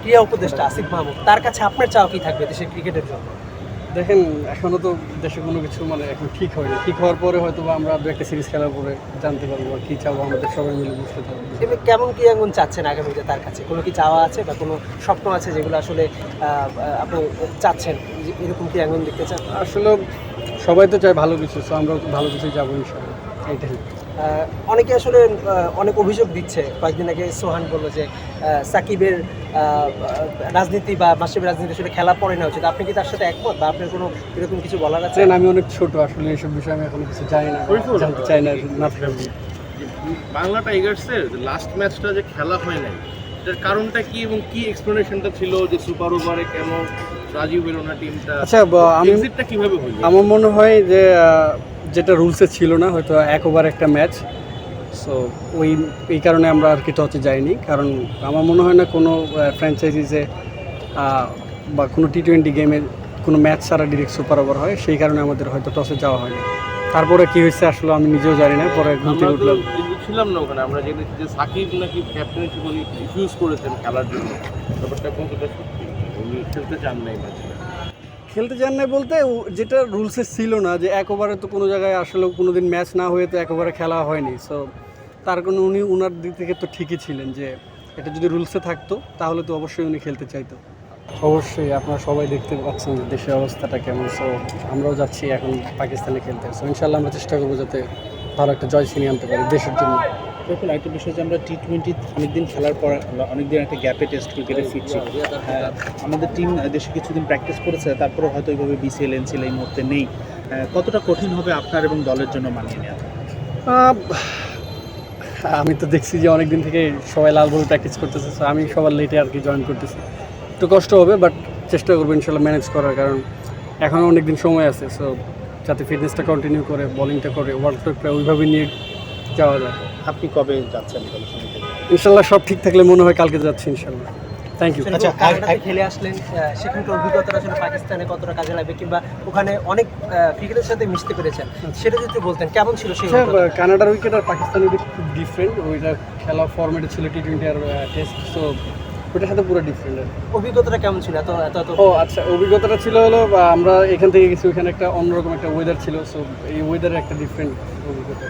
ক্রীড়া উপদেষ্টা আসিফ মাহমুদ তার কাছে আপনার চাওয়া কি থাকবে দেশের ক্রিকেটের জন্য? দেখেন এখনও তো দেশে কোনো কিছু মানে এখন ঠিক হয়নি। ঠিক হওয়ার পরে হয়তো বা আমরা দু একটা সিরিজ খেলার পরে জানতে পারব কি চাবো আমাদের সবাই মিলে বুঝতে পারব। এমনি কেমন ক্রীড়াঙ্গন চাচ্ছেন আগামীতে তার কাছে? কোনো কি চাওয়া আছে বা কোনো স্বপ্ন আছে যেগুলো আসলে আপনি চাচ্ছেন? এরকম ক্রীড়াঙ্গন দেখতে চান? আসলে সবাই তো চায় ভালো কিছু তো আমরাও ভালো কিছু যাব ইনশাল্লাহ এইটাই অনেকে আসলে অনেক অভিযোগ দিচ্ছে। কয়েকদিন আগে সোহান বলল যে সাকিবের রাজনীতি বা মাসিবের রাজনীতি আসলে খেলা পড়ে না উচিত। আপনি কি তার সাথে একমত বা আপনার কোনো এরকম কিছু বলার আছে? আমি অনেক ছোট আসলে এইসব বিষয়ে আমি এখনও কিছু জানি না জানতে চাই না না বাংলা টাইগার্সের লাস্ট ম্যাচটা যে খেলা হয় নাই এটার কারণটা কি এবং কি এক্সপ্লেনেশনটা ছিল যে সুপার ওভারে কেন রাজীব বেরোনা টিমটা আচ্ছা আমি কীভাবে আমার মনে হয় যে যেটা রুলসে ছিল না হয়তো এক ওভার একটা ম্যাচ। সো ওই এই কারণে আমরা আর কি টচে যাইনি। কারণ আমার মনে হয় না কোনো ফ্র্যাঞ্চাইজিসে বা কোনো টি টোয়েন্টি গেমে কোনো ম্যাচ ছাড়া ডিরেক্ট সুপার ওভার হয়। সেই কারণে আমাদের হয়তো টসে যাওয়া হয়নি। তারপরে কি হয়েছে আসলে আমি নিজেও জানি না। পরে ঘুম আমরা থেকে তো উঠলাম। ছিলাম না ওখানে। আমরা জেনেছি যে সাকিব নাকি ক্যাপ্টেন্সি বলি রিফিউজ করেছেন খেলার জন্য। ব্যাপারটা কতটা সত্যি? উনি খেলতে চান নাই ম্যাচটা। খেলতে চান না বলতে যেটা রুলসে ছিল না যে এক ওভারে তো কোনো জায়গায় আসলে কোনো দিন ম্যাচ না হয়ে তো এক ওভারে খেলা হয়নি। সো তার কোনো উনি, উনার দিক থেকে তো ঠিকই ছিলেন যে এটা যদি রুলসে থাকতো, তাহলে তো অবশ্যই উনি খেলতে চাইতো। অবশ্যই আপনারা সবাই দেখতে পাচ্ছেন যে দেশের অবস্থাটা কেমন। সো আমরাও যাচ্ছি এখন পাকিস্তানে খেলতে। সো ইনশাল্লাহ আমরা চেষ্টা করব যাতে ভালো একটা জয় ছিনিয়ে আনতে পারি দেশের জন্য। দেখুন একটা বিষয় যে আমরা টি টোয়েন্টি অনেকদিন খেলার পর অনেকদিন একটা গ্যাপে টেস্ট ক্রিকেটে ফিরছি। হ্যাঁ, আমাদের টিম দেশে কিছুদিন প্র্যাকটিস করেছে তারপরে হয়তো ওইভাবে বিসিএল এনসিএল এই মুহূর্তে নেই। আহ, কতটা কঠিন হবে আপনার এবং দলের জন্য মানিয়ে নেওয়া? আমি তো দেখছি যে অনেক দিন থেকে সবাই লাল বল প্র্যাকটিস করতেছে আমি সবার লেটে আর কি জয়েন করতেছি। একটু কষ্ট হবে বাট চেষ্টা করব ইনশাল্লাহ ম্যানেজ করার কারণ এখনও অনেক দিন সময় আছে সো যাতে ফিটনেসটা কন্টিনিউ করে বলিংটা করে ওয়ার্ল্ড কাপটা ওইভাবে নিয়ে যাওয়া যায়। আপনি কবে যাচ্ছেন? ইনশাল্লাহ সব ঠিক থাকলে মনে হয় কালকে যাচ্ছি ইনশাল্লাহ থ্যাংক ইউ আচ্ছা কানাডাতে খেলে আসলেন সেখানকার অভিজ্ঞতাটা আসলে পাকিস্তানে কতটা কাজে লাগবে কিংবা ওখানে অনেক ক্রিকেটের সাথে মিশতে পেরেছেন সেটা যদি বলতেন কেমন ছিল সেই কানাডার উইকেট আর পাকিস্তানের উইকেট খুব ডিফারেন্ট ওইটা খেলা ফরম্যাটে ছিল টি টোয়েন্টি আর টেস্ট সো ওইটার সাথে পুরো ডিফারেন্ট অভিজ্ঞতাটা কেমন ছিল? এত এত এত ও আচ্ছা অভিজ্ঞতাটা ছিল হলো আমরা এখান থেকে গেছি ওখানে একটা অন্যরকম একটা ওয়েদার ছিল সো এই ওয়েদারের একটা ডিফারেন্ট অভিজ্ঞতা।